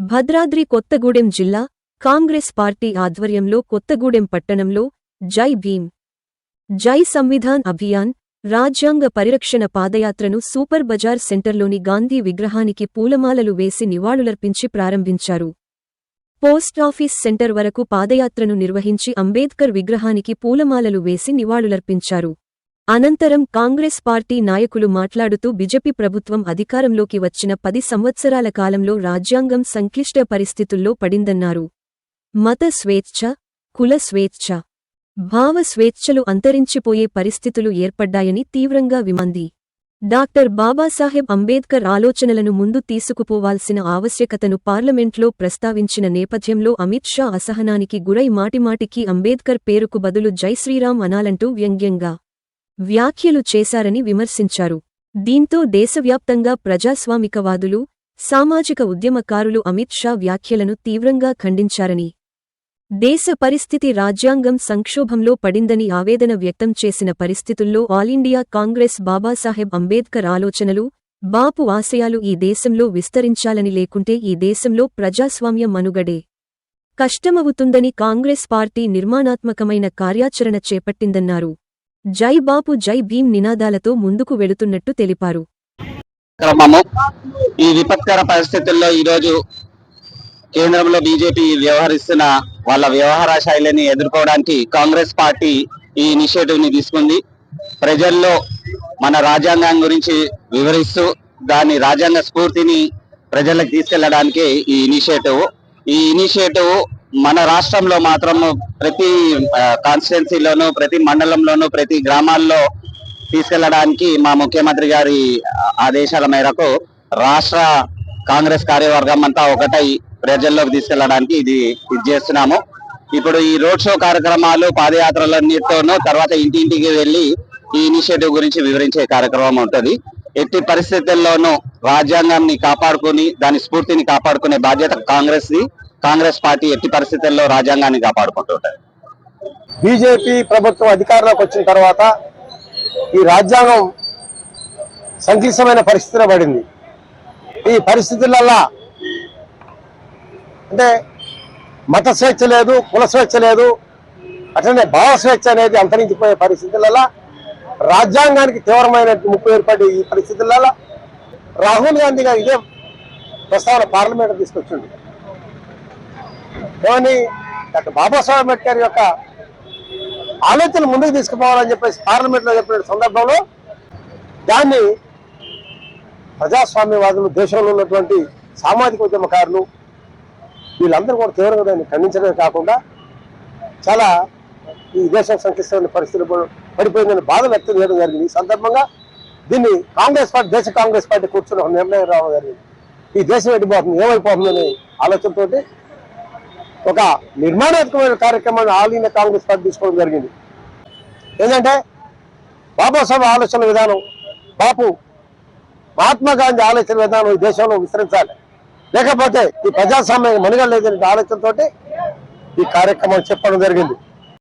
భద్రాద్రి కొత్తగూడెం జిల్లా కాంగ్రెస్ పార్టీ ఆధ్వర్యంలో కొత్తగూడెం పట్టణంలో జై భీమ్ జై సంవిధాన్ అభియాన్ రాజ్యాంగ పరిరక్షణ పాదయాత్రను సూపర్ బజార్ సెంటర్లోని గాంధీ విగ్రహానికి పూలమాలలు వేసి నివాళులర్పించి ప్రారంభించారు. పోస్టాఫీస్ సెంటర్ వరకు పాదయాత్రను నిర్వహించి అంబేద్కర్ విగ్రహానికి పూలమాలలు వేసి నివాళులర్పించారు. అనంతరం కాంగ్రెస్ పార్టీ నాయకులు మాట్లాడుతూ బిజెపి ప్రభుత్వం అధికారంలోకి వచ్చిన పది సంవత్సరాల కాలంలో రాజ్యాంగం సంక్లిష్ట పరిస్థితుల్లో పడిందన్నారు. మత స్వేచ్ఛ కుల స్వేచ్ఛ భావ స్వేచ్ఛలు అంతరించిపోయే పరిస్థితులు ఏర్పడ్డాయని తీవ్రంగా విమంది. డాక్టర్ బాబాసాహెబ్ అంబేద్కర్ ఆలోచనలను ముందు తీసుకుపోవాల్సిన ఆవశ్యకతను పార్లమెంట్లో ప్రస్తావించిన నేపథ్యంలో అమిత్ షా అసహనానికి గురై మాటిమాటికి అంబేద్కర్ పేరుకు బదులు జై శ్రీరామ్ అనాలంటూ వ్యంగ్యంగా వ్యాఖ్యలు చేశారని విమర్శించారు. దీంతో దేశవ్యాప్తంగా ప్రజాస్వామికవాదులు సామాజిక ఉద్యమకారులు అమిత్ షా వ్యాఖ్యలను తీవ్రంగా ఖండించారని దేశ పరిస్థితి రాజ్యాంగం సంక్షోభంలో పడిందని ఆవేదన వ్యక్తం చేసిన పరిస్థితుల్లో ఆలిండియా కాంగ్రెస్ బాబాసాహెబ్ అంబేద్కర్ ఆలోచనలు బాపు ఆశయాలు ఈ దేశంలో విస్తరించాలని లేకుంటే ఈ దేశంలో ప్రజాస్వామ్యం మనుగడే కష్టమవుతుందని కాంగ్రెస్ పార్టీ నిర్మాణాత్మకమైన కార్యాచరణ చేపట్టిందన్నారు. జై బాపు జై భీం నినాదాలతో ముందుకు వెళుతున్నట్టు తెలిపారు. క్రమము. ఈ విపత్కర పరిస్థితుల్లో ఈరోజు కేంద్రంలో బీజేపీ వ్యవహరిస్తున్న వాళ్ళ వ్యవహార శైలిని ఎదుర్కోవడానికి కాంగ్రెస్ పార్టీ ఈ ఇనిషియేటివ్ని తీసుకుంది. ప్రజల్లో మన రాజ్యాంగం గురించి వివరిస్తూ దాని రాజ్యాంగ స్ఫూర్తిని ప్రజలకు తీసుకెళ్ళడానికి ఈ ఇనిషియేటివ్. ఈ ఇనిషియేటివ్ మన రాష్ట్రంలో మాత్రం ప్రతి కాన్స్టిట్యున్సీలోను ప్రతి మండలంలోను ప్రతి గ్రామాల్లో తీసుకెళ్ళడానికి మా ముఖ్యమంత్రి గారి ఆదేశాల మేరకు రాష్ట్ర కాంగ్రెస్ కార్యవర్గం అంతా ఒకటై ప్రజల్లోకి తీసుకెళ్ళడానికి ఇది ఇది చేస్తున్నాము. ఇప్పుడు ఈ రోడ్ షో కార్యక్రమాలు పాదయాత్రలన్నిటితోనూ తర్వాత ఇంటింటికి వెళ్ళి ఈ ఇనిషియేటివ్ గురించి వివరించే కార్యక్రమం ఉంటుంది. ఎట్టి పరిస్థితుల్లోనూ రాజ్యాంగాన్ని కాపాడుకుని దాని స్ఫూర్తిని కాపాడుకునే బాధ్యత కాంగ్రెస్ది. కాంగ్రెస్ పార్టీ ఎట్టి పరిస్థితుల్లో రాజ్యాంగాన్ని కాపాడుకుంటుంటారు బీజేపీ ప్రభుత్వం అధికారంలోకి వచ్చిన తర్వాత ఈ రాజ్యాంగం సంక్లిష్టమైన పరిస్థితిలో పడింది. ఈ పరిస్థితులల్లా అంటే మత స్వేచ్ఛ లేదు కుల స్వేచ్ఛ లేదు అట్లనే భావ స్వేచ్ఛ అనేది అంతరించిపోయే పరిస్థితులలో రాజ్యాంగానికి తీవ్రమైన ముప్పు ఏర్పడి ఈ పరిస్థితులలో రాహుల్ గాంధీ గారు ఇదే ప్రస్తావన పార్లమెంట్ తీసుకొచ్చింది కానీ డాక్టర్ బాబాసాహెబ్ అంబేద్కర్ యొక్క ఆలోచన ముందుకు తీసుకుపోవాలని చెప్పేసి పార్లమెంట్లో చెప్పిన సందర్భంలో దాన్ని ప్రజాస్వామ్యవాదులు దేశంలో ఉన్నటువంటి సామాజిక ఉద్యమకారులు వీళ్ళందరూ కూడా తీవ్రంగా దాన్ని ఖండించడమే కాకుండా చాలా ఈ దేశం సంక్లిష్టమైన పరిస్థితులు పడిపోయిందని బాధ వ్యక్తం చేయడం జరిగింది. ఈ సందర్భంగా దీన్ని కాంగ్రెస్ పార్టీ దేశ కాంగ్రెస్ పార్టీ కూర్చుని ఒక నిర్ణయం రావడం జరిగింది. ఈ దేశం ఎడిపోతుంది ఏమైపోతుందనే ఆలోచనతోటి ఒక నిర్మాణాత్మకమైన కార్యక్రమాన్ని ఆల్ ఇండియా కాంగ్రెస్ పార్టీ తీసుకోవడం జరిగింది. ఏంటంటే బాబాసాహెబ్ ఆలోచన విధానం బాపు మహాత్మా గాంధీ ఆలోచన విధానం ఈ దేశంలో విస్తరించాలి. లేకపోతే ఈ ప్రజాస్వామ్యం మనుగడలేదనే ఆలోచనతోటి ఈ కార్యక్రమం చెప్పడం జరిగింది.